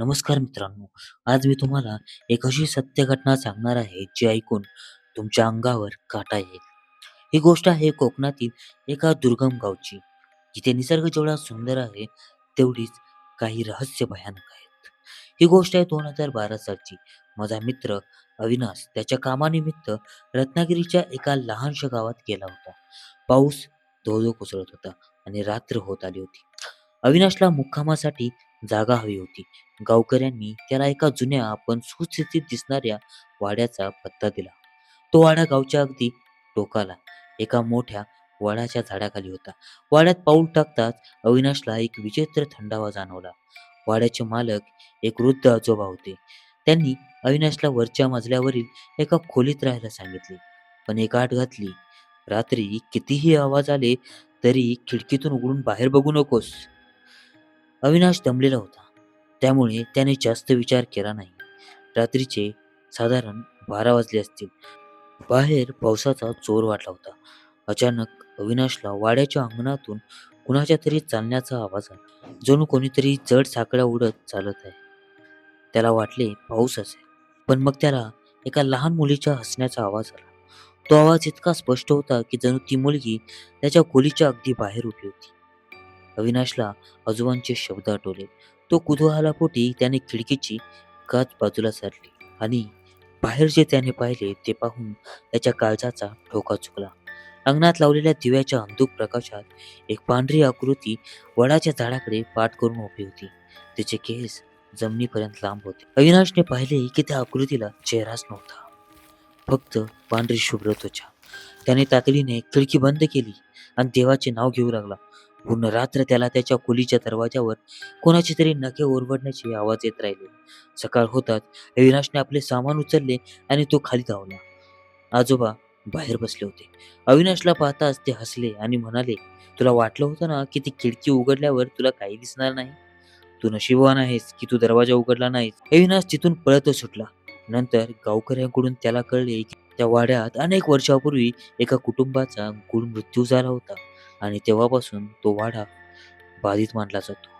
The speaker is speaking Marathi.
नमस्कार मित्रांनो आज मी तुम्हाला एक अशी सत्य घटना सांगणार आहे जी ऐकून तुमच्या अंगावर काटा येईल. ही गोष्ट आहे कोकणातील एका दुर्गम गावची. जिथे निसर्ग जेवढा सुंदर आहे तेवढीच काही रहस्य भयानक आहेत. ही गोष्ट आहे दोन हजार बारा सालची. माझा मित्र अविनाश त्याच्या कामानिमित्त रत्नागिरीच्या एका लहानशा गावात गेला होता. पाऊस धो धो कोसळत होता आणि रात्र होत आली होती. अविनाशला मुक्कामासाठी जागा हवी होती. गावकऱ्यांनी त्याला एका जुन्या पण सुस्थितीत दिसणाऱ्या वाड्याचा पत्ता दिला. तो वाडा गावच्या अगदी टोकाला एका मोठ्या वाडाच्या झाडाखाली होता. वाड्यात पाऊल टाकताच अविनाशला एक विचित्र थंडावा जाणवला. वाड्याचे मालक एक वृद्ध आजोबा होते. त्यांनी अविनाशला वरच्या मजल्यावरील एका खोलीत राहायला सांगितले. पण एक आठ घातली. रात्री कितीही आवाज आले तरी खिडकीतून उघडून बाहेर बघू नकोस. अविनाश दमलेला होता. त्यामुळे त्याने जास्त विचार केला नाही. रात्रीचे साधारण बारा वाजले असतील. बाहेर पावसाचा जोर वाटला होता. अचानक अविनाशला वाड्याच्या अंगणातून कुणाच्या तरी चालण्याचा आवाज आला. जणू कोणीतरी जड साकड्या उडत चालत आहे. त्याला वाटले पाऊस असेल. पण मग त्याला एका लहान मुलीच्या हसण्याचा आवाज आला. तो आवाज इतका स्पष्ट होता की जणू ती मुलगी त्याच्या खोलीच्या अगदी बाहेर उभी होती. अविनाशला आजोबांचे शब्द आठवले. तो कुतूहलापोटी त्याने खिडकीची काच बाजूला सारली आणि बाहेर जे त्याने पाहिले ते पाहून त्याच्या काळजाचा ठोका चुकला. अंगणात लावलेल्या दिव्याच्या अंधुक प्रकाशात एक पांढरी आकृती वडाच्या झाडाकडे पाठ करून उभी होती. तिचे केस जमिनीपर्यंत लांब होते. अविनाशने पाहिले की त्या आकृतीला चेहराच नव्हता. फक्त पांढरी शुभ्र त्वचा त्याने तातडीने खिडकी बंद केली आणि देवाचे नाव घेऊ लागला. पूर्ण रात्र त्याला त्याच्या खोलीच्या दरवाजावर कोणाचे तरी नखे ओरबडण्याचे आवाज येत राहिले. सकाळ होताच अविनाशने आपले सामान उचलले आणि तो खाली धावला. आजोबा बाहेर बसले होते. अविनाशला पाहताच ते हसले आणि म्हणाले तुला वाटलं होतं ना की ती खिडकी उघडल्यावर तुला काही दिसणार नाही? तू नशीबवान आहेस की तू दरवाजा उघडला नाहीस? अविनाश तिथून पळत सुटला. नंतर गावकऱ्यांकडून त्याला कळले की त्या वाड्यात अनेक वर्षापूर्वी एका कुटुंबाचा गुण मृत्यू झाला होता. आणि तेव्हापासून तो वाडा बाधित मानला जातो.